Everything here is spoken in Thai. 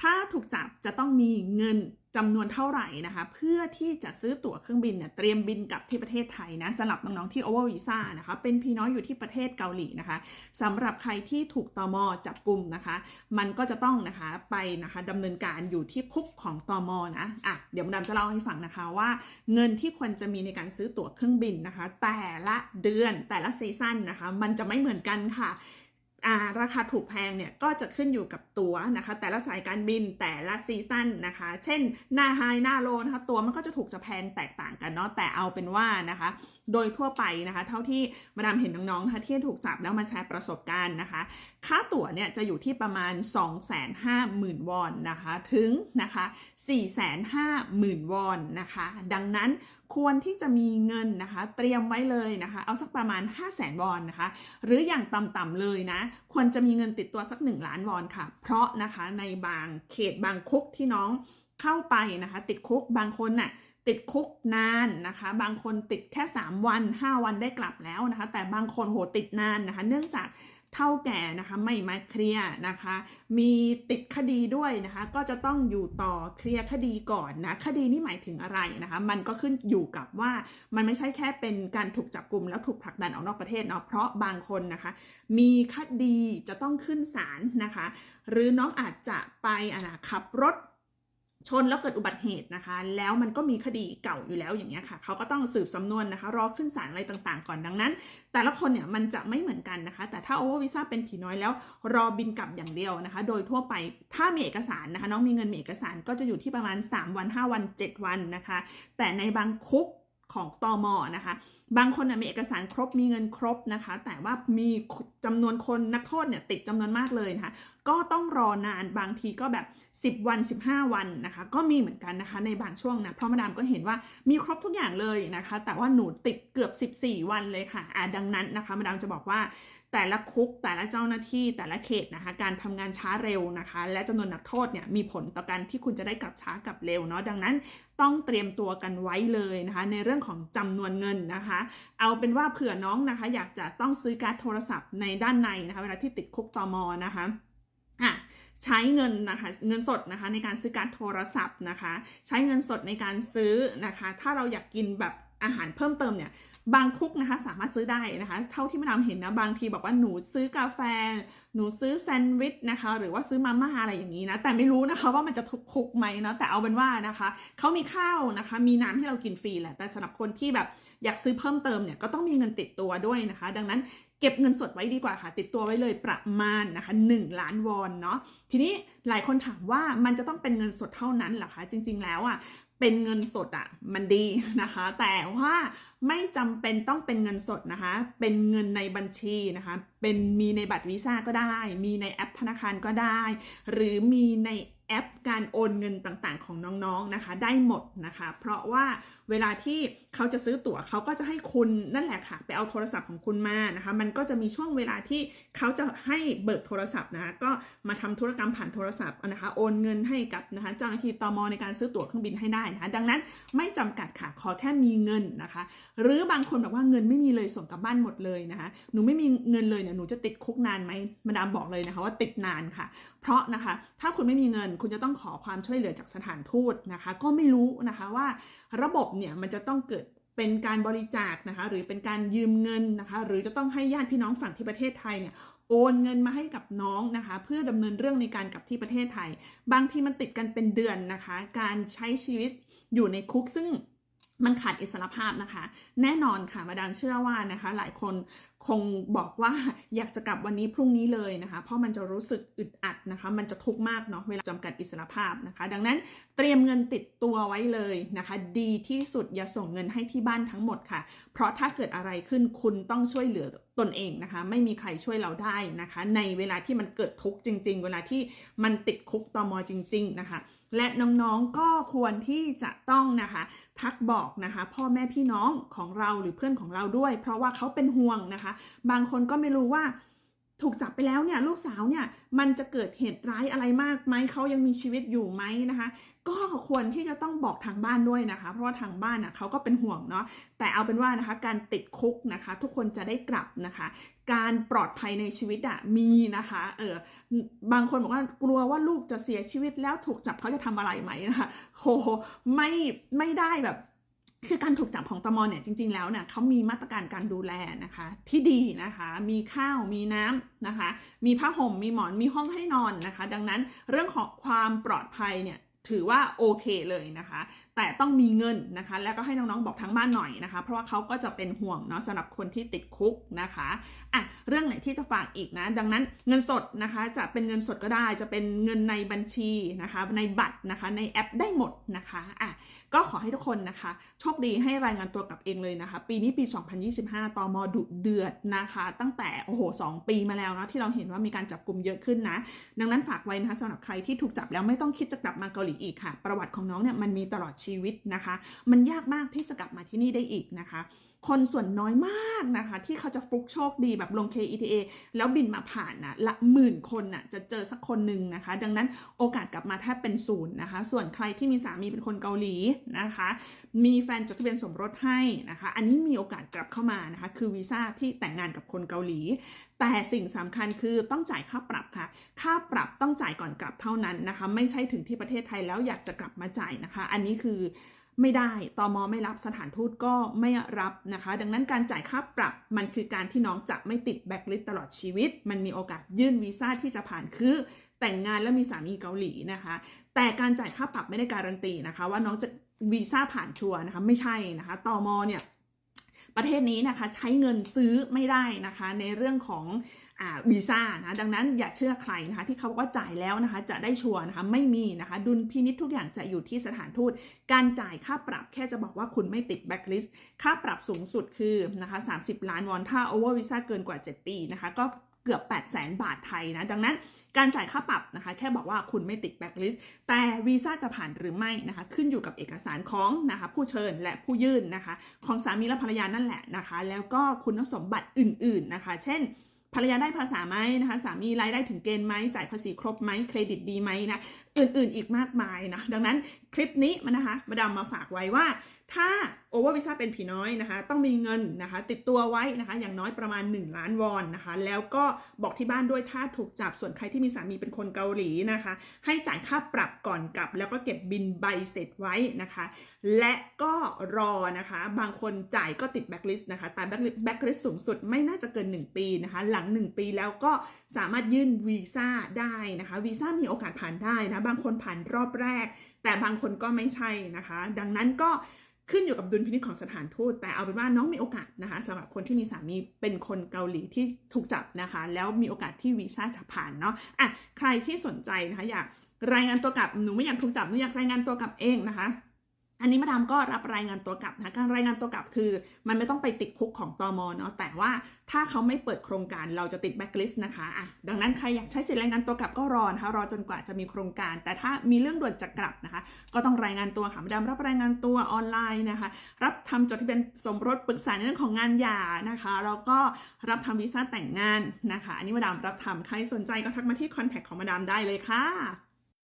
ถ้าถูกจับจะต้องมีเงินจำนวนเท่าไหร่นะคะ เพื่อที่จะซื้อตั๋วเครื่องบินเนี่ยเตรียมบินกลับที่ประเทศไทยนะสำหรับน้องๆที่ over visa นะคะเป็นพี่น้องอยู่ที่ประเทศเกาหลีนะคะสำหรับใครที่ถูกตมจับกลุ่มนะคะ มันก็จะต้องนะคะไปนะคะดำเนินการอยู่ที่คุกของตมนะอะเดี๋ยวมาดาจะเล่าให้ฟังนะคะว่า เงินที่ควรจะมีในการซื้อตั๋วเครื่องบินนะคะ แต่ละเดือนแต่ละซีซั่นนะคะ มันจะไม่เหมือนกันค่ะ ราคาถูกแพงเนี่ยก็จะขึ้นอยู่กับตั๋วนะคะ แต่ละสายการบินแต่ละซีซั่นนะคะ เช่นหน้าไฮหน้าโลนะคะตั๋วมันก็จะถูกจะแพงแตกต่างกันเนาะแต่เอาเป็นว่านะคะ โดยทั่วไปนะคะ เท่าที่มาดามเห็นน้องๆนะคะที่ถูกจับแล้วมาแชร์ประสบการณ์นะคะ ค่าตั๋วเนี่ยจะอยู่ที่ประมาณ 250,000 วอนนะคะถึงนะคะ450,000 วอนนะคะ ดังนั้นควรที่จะมีเงินนะคะ เตรียมไว้เลยนะคะ เอาสักประมาณ 500,000วอนนะคะ หรืออย่างต่ำๆเลยนะควรจะมีเงินติดตัวสัก 1 ล้านวอนค่ะ เพราะนะคะในบางเขตบางคุกที่น้องเข้าไปนะคะ ติดคุกบางคนน่ะติดคุกนานนะคะ บางคนติดแค่ 3 วัน 5 วันได้กลับแล้วนะคะ แต่บางคนโหติดนานนะคะ เนื่องจาก เท่าแก่นะคะไม่มาเคลียร์นะคะ มีติดคดีด้วยนะคะ ก็จะต้องอยู่ต่อเคลียร์คดีก่อนนะคดีนี่หมายถึงอะไรนะคะ มันก็ขึ้นอยู่กับว่ามันไม่ใช่แค่เป็นการถูกจับกลุ่มแล้วถูกผลักดันออกนอกประเทศเนาะเพราะบางคนนะคะ มีคดีจะต้องขึ้นศาลนะคะ หรือน้องอาจจะไปอะนะขับรถ ชนแล้วเกิดอุบัติเหตุนะคะ แล้วมันก็มีคดีเก่าอยู่แล้วอย่างเงี้ยค่ะ เขาก็ต้องสืบสำนวนนะคะ รอขึ้นศาลอะไรต่างๆ ก่อนดังนั้น แต่ละคนเนี่ยมันจะไม่เหมือนกันนะคะ แต่ถ้าโอเวอร์วีซ่าเป็นผีน้อยแล้วรอบินกลับอย่างเดียวนะคะ โดยทั่วไปถ้ามีเอกสารนะคะ น้องมีเงินมีเอกสารก็จะอยู่ที่ประมาณ 3 วัน 5 วัน 7 วันนะคะ แต่ในบางคุก ของตอมอนะคะ บางคนมีเอกสารครบมีเงินครบนะคะ แต่ว่ามีจำนวนคนนักโทษเนี่ยติดจำนวนมากเลยนะคะ ก็ต้องรอนานบางทีก็แบบ 10 วัน 15 วันนะคะ ก็มีเหมือนกันนะคะ ในบางช่วงนะเพราะมาดามก็เห็นว่ามีครบทุกอย่างเลยนะคะ แต่ว่าหนูติดเกือบ 14 วันเลยค่ะอ่าดังนั้นนะคะมาดามจะบอกว่า แต่ละคุกแต่ละเจ้าหน้าที่แต่ละเขตนะคะ การทำงานช้าเร็วนะคะ และจำนวนนักโทษเนี่ยมีผลต่อการที่คุณจะได้กลับช้ากลับเร็วเนาะดังนั้นต้องเตรียมตัวกันไว้เลยนะคะ ในเรื่องของจำนวนเงินนะคะ เอาเป็นว่าเผื่อน้องนะคะ อยากจะต้องซื้อการ์ดโทรศัพท์ในด้านในนะคะเวลาที่ติดคุกตอมอนะคะอะใช้เงินนะคะเงินสดนะคะในการซื้อการโทรศัพท์นะคะ ใช้เงินสดในการซื้อนะคะ ถ้าเราอยากกินแบบอาหารเพิ่มเติมเนี่ย บางคุกนะคะสามารถซื้อได้นะคะ เท่าที่มาดามเห็นนะบางทีบอกว่าหนูซื้อกาแฟ หนูซื้อแซนด์วิชนะคะ หรือว่าซื้อมาม่าอะไรอย่างนี้นะ แต่ไม่รู้นะคะว่ามันจะทุกคุกไหมเนาะแต่เอาเป็นว่านะคะเขามีข้าวนะคะ มีน้ำให้เรากินฟรีแหละแต่สำหรับคนที่แบบอยากซื้อเพิ่มเติมเนี่ยก็ต้องมีเงินติดตัวด้วยนะคะ ดังนั้นเก็บเงินสดไว้ดีกว่าค่ะ ติดตัวไว้เลยประมาณนะคะ 1 ล้านวอนเนาะทีนี้หลายคนถามว่ามันจะต้องเป็นเงินสดเท่านั้นหรอคะจริง ๆ แล้วอะ เป็นเงินสดอะ่ะมันดีนะคะ แต่ว่าไม่จำเป็นต้องเป็นเงินสดนะคะ เป็นเงินในบัญชีนะคะ เป็นมีในบัตรวีซ่าก็ได้ มีในแอปธนาคารก็ได้ หรือมีใน แอปการโอนเงินต่างๆ ของน้องๆนะคะ ได้หมดนะคะ เพราะว่าเวลาที่เขาจะซื้อตั๋วเขาก็จะให้คุณนั่นแหละค่ะ ไปเอาโทรศัพท์ของคุณมานะคะ มันก็จะมีช่วงเวลาที่เขาจะให้เบิกโทรศัพท์นะคะก็มาทำธุรกรรมผ่านโทรศัพท์นะคะ โอนเงินให้กับนะคะเจ้าหน้าที่ตมในการซื้อตั๋วเครื่องบินให้ได้นะคะ ดังนั้นไม่จำกัดค่ะขอแค่มีเงินนะคะ หรือบางคนบอกว่าเงินไม่มีเลยส่งกลับบ้านหมดเลยนะคะ หนูไม่มีเงินเลยเนี่ยหนูจะติดคุกนานไหมมาดามบอกเลยนะคะ ว่าติดนานค่ะ เพราะนะคะถ้าคุณไม่มีเงินคุณจะต้องขอความช่วยเหลือจากสถานทูตนะคะ ก็ไม่รู้นะคะว่าระบบเนี่ยมันจะต้องเกิดเป็นการบริจาคนะคะหรือเป็นการยืมเงินนะคะ หรือจะต้องให้ญาติพี่น้องฝั่งที่ประเทศไทยเนี่ยโอนเงินมาให้กับน้องนะคะ เพื่อดำเนินเรื่องในการกลับที่ประเทศไทย บางทีมันติดกันเป็นเดือนนะคะ การใช้ชีวิตอยู่ในคุกซึ่งมันขาดอิสรภาพนะคะ แน่นอนค่ะมาดามเชื่อว่านะคะ หลายคนคงบอกว่าอยากจะกลับวันนี้พรุ่งนี้เลยนะคะ เพราะมันจะรู้สึกอึดอัดนะคะ มันจะทุกข์มากเนาะเวลาจำกัดอิสรภาพนะคะ ดังนั้นเตรียมเงินติดตัวไว้เลยนะคะ ดีที่สุดอย่าส่งเงินให้ที่บ้านทั้งหมดค่ะ เพราะถ้าเกิดอะไรขึ้นคุณต้องช่วยเหลือตนเองนะคะ ไม่มีใครช่วยเราได้นะคะ ในเวลาที่มันเกิดทุกข์จริง ๆ เวลาที่มันติดคุกตอมอจริง ๆ นะคะและน้องๆ ก็ควรที่จะต้องนะคะ ทักบอกนะคะ พ่อแม่พี่น้องของเราหรือเพื่อนของเราด้วย เพราะว่าเขาเป็นห่วงนะคะบางคนก็ไม่รู้ว่าถูกจับไปแล้วเนี่ยลูกสาวเนี่ยมันจะเกิดเหตุร้ายอะไรมากไหมเขายังมีชีวิตอยู่ไหมนะคะ ก็ควรที่จะต้องบอกทางบ้านด้วยนะคะ เพราะว่าทางบ้านน่ะเขาก็เป็นห่วงเนาะแต่เอาเป็นว่านะคะการติดคุกนะคะ ทุกคนจะได้กลับนะคะ การปลอดภัยในชีวิตอะมีนะคะเออบางคนบอกว่ากลัวว่าลูกจะเสียชีวิตแล้วถูกจับเขาจะทำอะไรไหมนะคะโหไม่ไม่ได้แบบ คือการถูกจับของตมเนี่ยจริง ๆแล้วเนี่ยเขามีมาตรการการดูแลนะคะที่ดีนะคะมีข้าวมีน้ำนะคะ มีผ้าห่มมีหมอนมีห้องให้นอนนะคะ ดังนั้นเรื่องของความปลอดภัยเนี่ย ถือว่าโอเคเลยนะคะ แต่ต้องมีเงินนะคะ แล้วก็ให้น้องๆบอกทั้งบ้านหน่อยนะคะ เพราะว่าเขาก็จะเป็นห่วงเนาะสำหรับคนที่ติดคุกนะคะอะเรื่องไหนที่จะฝากอีกนะ ดังนั้นเงินสดนะคะจะเป็นเงินสดก็ได้ จะเป็นเงินในบัญชีนะคะ ในบัตรนะคะ ในแอปได้หมดนะคะอะก็ขอให้ทุกคนนะคะ โชคดีให้รายงานตัวกลับเองเลยนะคะ ปีนี้ปี 2025ตมดุเดือดนะคะ ตั้งแต่โอ้โห2ปีมาแล้วนะที่เราเห็นว่ามีการจับกลุ่มเยอะขึ้นนะ ดังนั้นฝากไว้นะคะสำหรับใครที่ถูกจับแล้วไม่ต้องคิดจะกลับมาเกาหลีอีกค่ะ ประวัติของน้องเนี่ยมันมีตลอดชีวิตนะคะ มันยากมากที่จะกลับมาที่นี่ได้อีกนะคะ คนส่วนน้อยมากนะคะ ที่เขาจะฟลุกโชคดีแบบลง KETA แล้วบินมาผ่านนะละหมื่นคนน่ะจะเจอสักคนหนึ่งนะคะ ดังนั้นโอกาสกลับมาแทบเป็นศูนย์นะคะ ส่วนใครที่มีสามีเป็นคนเกาหลีนะคะ มีแฟนจดทะเบียนสมรสให้นะคะ อันนี้มีโอกาสกลับเข้ามานะคะ คือวีซ่าที่แต่งงานกับคนเกาหลี แต่สิ่งสำคัญคือต้องจ่ายค่าปรับค่ะ ค่าปรับต้องจ่ายก่อนกลับเท่านั้นนะคะ ไม่ใช่ถึงที่ประเทศไทยแล้วอยากจะกลับมาจ่ายนะคะ อันนี้คือ ไม่ได้ตอมไม่รับสถานทูตก็ไม่รับนะคะ ดังนั้นการจ่ายค่าปรับมันคือการที่น้องจะไม่ติดแบ็คลิสตลอดชีวิต มันมีโอกาสยื่นวีซ่าที่จะผ่านคือแต่งงานแล้วมีสามีเกาหลีนะคะ แต่การจ่ายค่าปรับไม่ได้การันตีนะคะ ว่าน้องจะวีซ่าผ่านชัวร์นะคะ ไม่ใช่นะคะตอมเนี่ย ประเทศนี้นะคะใช้เงินซื้อไม่ได้นะคะในเรื่องของวีซ่านะดังนั้นอย่าเชื่อใครนะคะที่เขาบอกว่าจ่ายแล้วนะคะจะได้ชัวร์นะคะไม่มีนะคะดุลพินิษทุกอย่างจะอยู่ที่สถานทูต การจ่ายค่าปรับแค่จะบอกว่าคุณไม่ติดแบ็คลิสต์ค่าปรับสูงสุดคือนะคะ30 ล้านวอนถ้าโอเวอร์วีซ่าเกินกว่า 7 ปีนะคะก็ เกือบ 8 0 0แสนบาทไทยนะ ดังนั้นการจ่ายค่าปรับนะคะ แค่บอกว่าคุณไม่ติดแบ็คลิสต์แต่วีซ่าจะผ่านหรือไม่นะคะ ขึ้นอยู่กับเอกสารของนะคะผู้เชิญและผู้ยื่นนะคะ ของสามีและภรรยานั่นแหละนะคะ แล้วก็คุณสมบัติอื่น ๆนะคะ เช่นภรรยาได้ภาษาไหมนะคะ สามีรายได้ถึงเกณฑ์ไหมจ่ายภาษีครบไหมเครดิตดีไหมนะ อื่นๆอีกมากมายนะ ดังนั้นคลิปนี้มันนะคะมาดามมาฝากไว้ว่า ถ้าโอเวอร์วีซ่าเป็นผีน้อยนะคะ ต้องมีเงินนะคะ ติดตัวไว้นะคะ อย่างน้อยประมาณ 1 ล้านวอนนะคะ แล้วก็บอกที่บ้านด้วยถ้าถูกจับส่วนใครที่มีสามีเป็นคนเกาหลีนะคะ ให้จ่ายค่าปรับก่อนกลับ แล้วก็เก็บบินใบเสร็จไว้นะคะ และก็รอนะคะ บางคนจ่ายก็ติดแบ็คลิสต์นะคะแต่แบ็คลิสต์สูงสุดไม่น่าจะเกิน 1 ปีนะคะ หลัง 1 ปีแล้วก็สามารถยื่นวีซ่าได้นะคะวีซ่ามีโอกาสผ่านได้นะบางคนผ่านรอบแรกแต่บางคนก็ไม่ใช่นะคะ ดังนั้นก็ขึ้นอยู่กับดุลพินิจของสถานทูตแต่เอาเป็นว่าน้องมีโอกาสนะคะสำหรับคนที่มีสามีเป็นคนเกาหลีที่ถูกจับนะคะ แล้วมีโอกาสที่วีซ่าจะผ่านเนาะอะใครที่สนใจนะคะอยากรายงานตัวกลับหนูไม่อยากถูกจับหนูอยากรายงานตัวกลับเองนะคะ อันนี้มาดามก็รับรายงานตัวกลับนะการรายงานตัวกลับคือ มันไม่ต้องไปติดคุกของตอมเนาะแต่ว่าถ้าเขาไม่เปิดโครงการเราจะติดแบ็คลิสต์นะคะอะดังนั้นใครอยากใช้สิทธิรายงานตัวกลับก็รอนะคะรอจนกว่าจะมีโครงการ แต่ถ้ามีเรื่องด่วนจะกลับนะคะ ก็ต้องรายงานตัวค่ะมาดามรับรายงานตัวออนไลน์นะคะ รับทำจดทะเบียนสมรสปรึกษาในเรื่องของงานหย่านะคะแล้วก็รับทำวีซ่าแต่งงานนะคะ อันนี้มาดามรับทำใครสนใจก็ทักมาที่คอนแทคของมาดามได้เลยค่ะ